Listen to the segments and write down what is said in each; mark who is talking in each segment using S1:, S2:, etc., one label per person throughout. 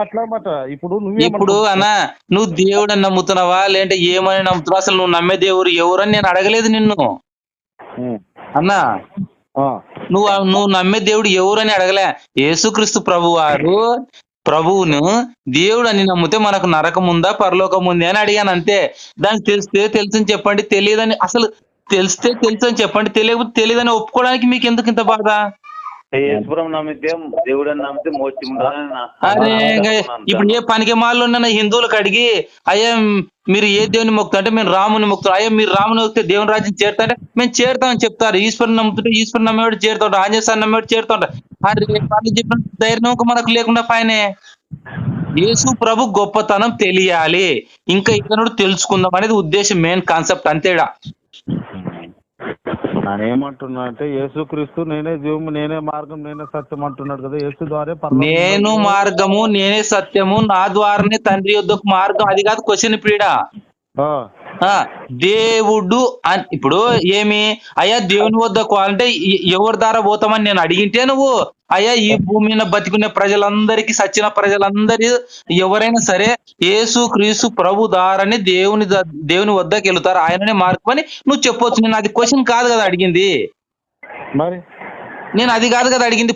S1: అట్లా మాట ఇప్పుడు
S2: ఇప్పుడు
S1: నువ్వేమనుకుంటున్నావు?
S2: అన్న నువ్వు దేవుడని నమ్ముతున్నావా? లేదంటే ఏమని నమ్ముతున్నావా? అసలు నువ్వు నమ్మే దేవుడు ఎవరని నేను అడగలేదు నిన్ను. అన్నా నువ్వు నువ్వు నమ్మే దేవుడు ఎవరని అడగలే. యేసుక్రీస్తు ప్రభు వారు ప్రభువును దేవుడు అని నమ్మితే మనకు నరకం ఉందా పరలోకం ఉంది అని అడిగాను అంతే. దానికి తెలిస్తే తెలుసని చెప్పండి తెలియదని అసలు తెలిస్తే తెలుసు అని చెప్పండి తెలియకపోతే తెలియదని ఒప్పుకోవడానికి మీకు ఎందుకు ఇంత బాధ?
S3: నమ్మితే నమ్మితే మోచి
S2: అరే. ఇప్పుడు ఏ పనికి మాల్లో ఉన్న హిందువులకు అడిగి అయ్యా మీరు ఏ దేవుని మొక్కుతా అంటే మేము రాముని మొక్కుతాం అయ్యా మీరు రాముని మొక్కితే దేవుని రాజ్యం చేరుతా అంటే మేము చేరుతామని చెప్తారు. ఈశ్వరుని నమ్ముతుంటే ఈశ్వరుని నమ్మేవాడు చేరుతాడు ఆంజనేయ నమ్మేవాడు చేరుతాడు అరే వాళ్ళు చెప్పిన ధైర్యం ఒక మనకు లేకుండా పైనే. యేసు ప్రభు గొప్పతనం తెలియాలి. ఇంకా ఇతనుడు తెలుసుకుందాం అనేది ఉద్దేశం మెయిన్ కాన్సెప్ట్ అంతేడా.
S1: ఏమంటున్నా అంటే యేసుక్రీస్తు నేనే జీవము నేనే మార్గం నేనే సత్యం అంటున్నాడు కదా. యేసు ద్వారా
S2: నేను. మార్గము నేనే సత్యము నా ద్వారానే తండ్రి యొద్దకు మార్గం. అది కాదు క్వశ్చన్ పీడ. దేవుడు అని ఇప్పుడు ఏమి? అయ్యా దేవుని వద్దకు అంటే ఎవరి ద్వారా పోతామని నేను అడిగింటే నువ్వు? అయ్యా ఈ భూమి మీద బతికునే ప్రజలందరికీ సచ్చిన ప్రజలందరి ఎవరైనా సరే యేసు క్రీస్తు ప్రభు దారని దేవుని దేవుని వద్దకు వెళ్తారు. ఆయననే మార్గం అని నువ్వు చెప్పొచ్చు. నేను అది క్వశ్చన్ కాదు కదా అడిగింది.
S1: మరి?
S2: నేను అది కాదు కదా అడిగింది.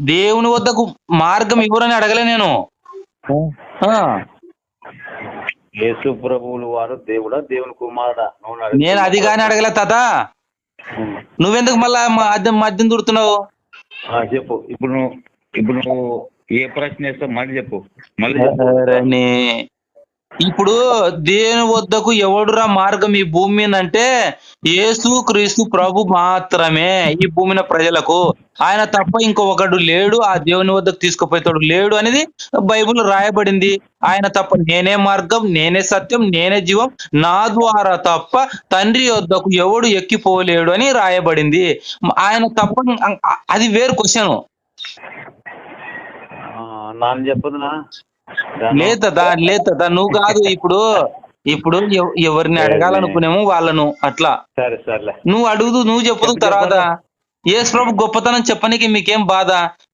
S2: దేవుని వద్దకు మార్గం ఎవరని అడగలే నేను. ఆ.
S3: యేసు ప్రభువులు వారు దేవుడా? దేవుని కుమారుడా.
S2: నేను అది కానీ అడగలే తాత. నువ్వెందుకు మళ్ళా మద్యం మద్యం
S3: చెప్పు. ఇప్పుడు నువ్వు ఇప్పుడు నువ్వు ఏ ప్రశ్న వేస్తావు? మళ్ళీ చెప్పు. మళ్ళీ.
S2: ఇప్పుడు దేని వద్దకు ఎవడురా మార్గం ఈ భూమి మీద అంటే యేసు క్రీస్తు ప్రభు మాత్రమే ఈ భూమిన ప్రజలకు. ఆయన తప్ప ఇంకొకడు లేడు ఆ దేవుని వద్దకు తీసుకుపోతాడు లేడు అనేది బైబిల్ రాయబడింది. ఆయన తప్ప నేనే మార్గం నేనే సత్యం నేనే జీవం నా ద్వారా తప్ప తండ్రి వద్దకు ఎవడు ఎక్కిపోలేడు అని రాయబడింది. ఆయన తప్ప అది వేరు క్వశ్చన్
S3: నాన్న చెప్పదునా
S2: లేదదా లేదదా నువ్వు కాదు ఇప్పుడు ఇప్పుడు ఎవ- ఎవరిని అడగాలనుకునేమో వాళ్ళను అట్లా.
S3: సరే సరేలే.
S2: నువ్వు అడుగుదు నువ్వు చెప్పదు
S3: చెప్పు
S2: తర్వాత. యేసు ప్రభు గొప్పతనం చెప్పనీకి మీకేం బాధ?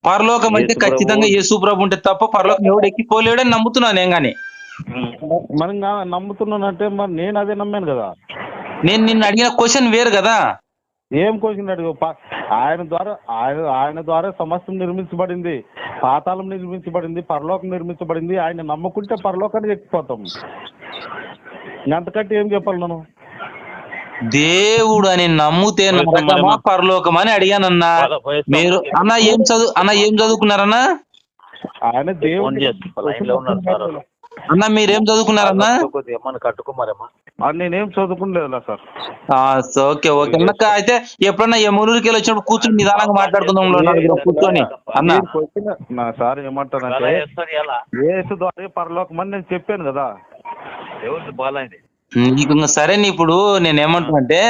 S2: పరలోకం
S3: ప్రభు-
S2: ఖచ్చితంగా యేసు ప్రభు ఉంటే తప్ప పరలోకం ఎవడు ఎక్కిపోలేడని నమ్ముతున్నాను నేను గాని
S3: ఉమ్.
S1: మరి నా నమ్ముతున్నానంటే మరి నేను అదే నమ్మాను కదా.
S2: నేను నిన్ను అడిగిన క్వశ్చన్ వేరు కదా.
S1: ఏం కోసింది అడుగు? ఆయన ద్వారా ఆయన ఆయన ద్వారా సమస్తం నిర్మించబడింది. పాతాళం నిర్మించబడింది పరలోకం నిర్మించబడింది. ఆయన నమ్ముకుంటే పరలోకానికి ఎక్కిపోతాం. అంతకంటే ఏం చెప్పాలి నేను
S2: దేవుడు అని నమ్ముతే నరకమా పరలోకం అని అడిగానన్నా.
S3: పద, పోయేస్తాం.
S2: మీరు అన్న ఏం చదువు అన్న ఏం చదువుకున్నారన్నా?
S1: ఆయన దేవుడు
S2: అన్న మీరేం చదువుకున్నారన్నా?
S3: కొద్దిగా ఏమన్నా కట్టుకోమారేమా
S1: ఆ, నేనేం చదువుకోలేదులా సార్.
S2: Okay okay. అన్నక్క అయితే ఎప్పుడన్నా యమునూరుకి వెళ్ళి వచ్చినప్పుడు కూర్చొని నిదానంగా మాట్లాడుకుందాం కూర్చొని. అన్న.
S1: నా సార్ ఏమంటానంటే
S3: ఎలా?
S1: ఏసు ద్వారా పరలోకం అని నేను చెప్పాను కదా.
S3: ఎవరిది బాలైంది.
S2: నీకు సరే నీ ఇప్పుడు నేను ఏమంటున్నా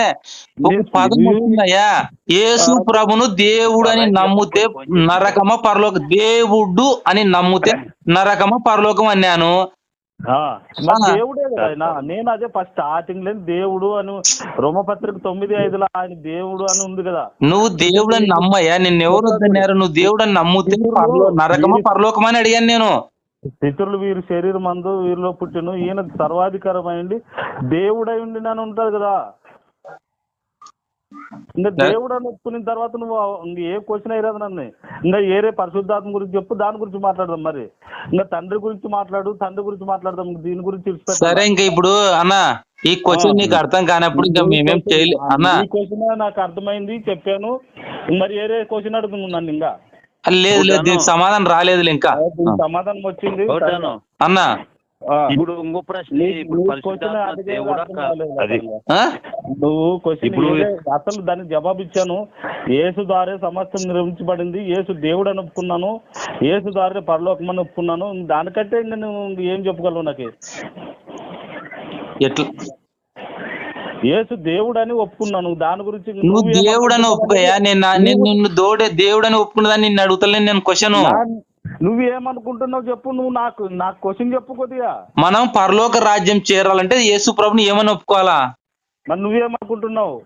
S2: ఒక పదం వస్తుందయ్యా యేసు ప్రభును దేవుడు అని నమ్ముతే నరకమ పరలోక? దేవుడు అని నమ్ముతే నరకమ పరలోకం అన్నాను.
S1: దేవుడే కదా నేను అదే ఫస్ట్ స్టార్టింగ్లో దేవుడు అని రోమపత్రిక తొమ్మిది ఐదులో ఆయన దేవుడు అని ఉంది కదా.
S2: నువ్వు దేవుడు అని నమ్మయ్యా నిన్ను ఎవరు వద్దన్నారు? నువ్వు దేవుడు అని నమ్ముతే నరకమ పరలోకం అని అడిగాను నేను.
S1: పితరులు వీరి శరీరం మందు వీరిలో పుట్టిను. ఈయన సర్వాధికారమైంది దేవుడై ఉండి నన్ను ఉంటారు కదా. ఇంకా దేవుడు అని ఒప్పుకున్న తర్వాత నువ్వు ఇంక ఏ క్వశ్చన్ అయ్యేది నన్ను. ఇంకా ఏరే పరిశుద్ధాత్మ గురించి చెప్పు దాని గురించి మాట్లాడదాం మరి. ఇంకా తండ్రి గురించి మాట్లాడు తండ్రి గురించి మాట్లాడదాం. దీని గురించి?
S2: సరే ఇంకా ఇప్పుడు అన్న ఈ క్వశ్చన్ నీకు అర్థం కానప్పుడు ఇంకా మేమేం చేయలే అన్న.
S1: ఈ క్వశ్చన్ నాకు అర్థమైంది చెప్పాను. మరి ఏరే క్వశ్చన్ అడుగుతుంది నన్ను ఇంకా.
S2: లేదు లేదు దీనికి సమాధానం రాలేదు ఇంకా.
S1: సమాధానం వచ్చింది.
S2: అన్న.
S3: ఇప్పుడు ఇంకో ప్రశ్న?
S1: నువ్వు క్వశ్చన్
S3: ఇప్పుడు-
S1: అసలు దానికి జవాబు ఇచ్చాను. యేసు ద్వారా సమస్తం నిర్మించబడింది యేసు దేవుడు అని ఒప్పుకున్నాను. యేసు ద్వారా పరలోకం అని ఒప్పుకున్నాను. దానికంటే నేను ఏం చెప్పగలను నాకు?
S2: ఎట్లా?
S1: యేసు దేవుడు అని ఒప్పుకున్నాను. దాని గురించి
S2: నువ్వు
S1: నువ్వేమనుకుంటున్నావు
S2: దేవుడు అని ఒప్పుకోయా? నేను నిన్ను దోడే దేవుడు అని ఒప్పుకున్నదాన్ని నిన్ను అడుగుతలేను నేను క్వశ్చన్.
S1: నువ్వేమనుకుంటున్నావు చెప్పు నువ్వు నాకు నాకు క్వశ్చన్ చెప్పు కొద్దిగా.
S2: మనం పరలోక రాజ్యం చేరాలంటే యేసు ప్రభుని ఏమని ఒప్పుకోవాలా?
S1: మరి నువ్వేమనుకుంటున్నావు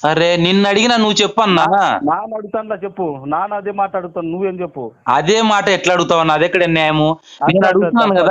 S2: అరే నిన్ను అడిగినా నువ్వు చెప్పన్నా?
S1: నాన్న అడుగుతానులా చెప్పు. నాన్న అదే మాట అడుగుతాను నువ్వేం చెప్పు?
S2: అదే మాట ఎట్లా అడుగుతావు అన్న? అది ఎక్కడ న్యాయము? నేను అడుగుతున్నాను కదా.